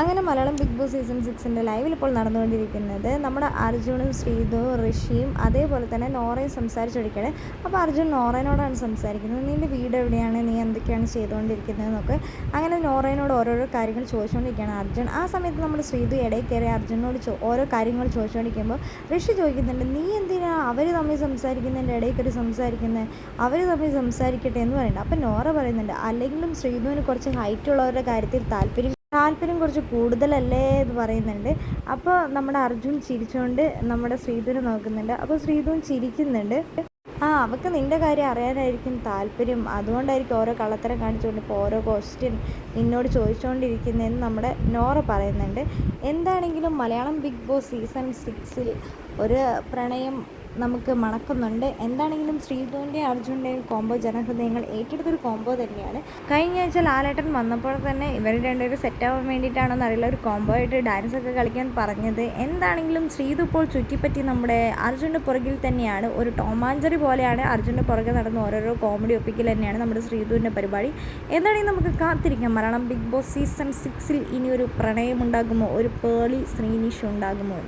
അങ്ങനെ Malayalam big boss season സിക്സിന്റെ ലൈവിൽ ഇപ്പോൾ നടന്നുകൊണ്ടിരിക്കുന്നത് നമ്മുടെ അർജുനും ശ്രീതു ഋഷിയും അതേപോലെ തന്നെ നോറയും സംസാരിച്ചൊടിക്കുകയാണ് അപ്പോൾ അർജുൻ നോറേനോടാണ് സംസാരിക്കുന്നത്. നിന്റെ വീട് എവിടെയാണ്? നീ എന്തൊക്കെയാണ് ചെയ്തുകൊണ്ടിരിക്കുന്നത് എന്നൊക്കെ അങ്ങനെ നോറേനോട് ഓരോരോ കാര്യങ്ങൾ ചോദിച്ചുകൊണ്ടിരിക്കുകയാണ് അർജുൻ. ആ സമയത്ത് നമ്മുടെ ശ്രീതു ഇടയിൽ കയറി അർജുനോട് ചോ ഓരോ കാര്യങ്ങൾ ചോദിച്ചുകൊണ്ടിരിക്കുമ്പോൾ ഋഷി ചോദിക്കുന്നുണ്ട് നീ എന്തിനാ അവർ തമ്മിൽ സംസാരിക്കുന്നതിന്റെ ഇടയിൽ കയറി സംസാരിക്കുന്നത് അവർ തമ്മിൽ സംസാരിക്കട്ടെ എന്ന് പറയുന്നുണ്ട്. അപ്പോൾ നോറ പറയുന്നുണ്ട് അല്ലെങ്കിലും ശ്രീതുവിന് കുറച്ച് ഹൈറ്റ് ഉള്ളവരുടെ കാര്യത്തിൽ താല്പര്യം താല്പര്യം കുറച്ച് കൂടുതലല്ലേ എന്ന് പറയുന്നുണ്ട്. അപ്പോൾ നമ്മുടെ അർജുൻ ചിരിച്ചുകൊണ്ട് നമ്മുടെ ശ്രീധുവിനെ നോക്കുന്നുണ്ട്. അപ്പോൾ ശ്രീധുവും ചിരിക്കുന്നുണ്ട്. ആ അവൾക്ക് നിന്റെ കാര്യം അറിയാനായിരിക്കും താല്പര്യം. അതുകൊണ്ടായിരിക്കും ഓരോ കള്ളത്തരം കാണിച്ചുകൊണ്ട് ഇപ്പോൾ ഓരോ ക്വസ്റ്റ്യൻ നിന്നോട് ചോദിച്ചുകൊണ്ടിരിക്കുന്നതെന്ന് നമ്മുടെ നോറ പറയുന്നുണ്ട്. എന്താണെങ്കിലും മലയാളം ബിഗ് ബോസ് സീസൺ സിക്സിൽ ഒരു പ്രണയം നമുക്ക് മണക്കുന്നുണ്ട്. എന്താണെങ്കിലും ശ്രീധുവിന്റെയും അർജുന്റെയും കോംബോ ജനഹൃദയങ്ങൾ ഏറ്റെടുത്തൊരു കോംബോ തന്നെയാണ്. കഴിഞ്ഞ ആഴ്ച ലാലേട്ടൻ വന്നപ്പോൾ തന്നെ ഇവർ രണ്ടുപേരും സെറ്റാവാൻ വേണ്ടിയിട്ടാണെന്ന് അറിയില്ല. ഒരു കോംബോ ആയിട്ട് ഡാൻസ് ഒക്കെ കളിക്കാൻ പറഞ്ഞത്. എന്താണെങ്കിലും ശ്രീധു ഇപ്പോൾ ചുറ്റിപ്പറ്റി നമ്മുടെ അർജുന്റെ പുറകിൽ തന്നെയാണ്. ഒരു ടോമാഞ്ചറി പോലെയാണ് അർജുന്റെ പുറകെ നടന്ന് ഓരോരോ കോമഡി ഒപ്പിക്കൽ തന്നെയാണ് നമ്മുടെ ശ്രീധുവിന്റെ പരിപാടി. എന്താണെങ്കിൽ നമുക്ക് കാത്തിരിക്കാം. മരണം ബിഗ് ബോസ് സീസൺ സിക്സിൽ ഇനി ഒരു പ്രണയമുണ്ടാകുമോ ഒരു പേളി ശ്രീനിഷ് ഉണ്ടാകുമോ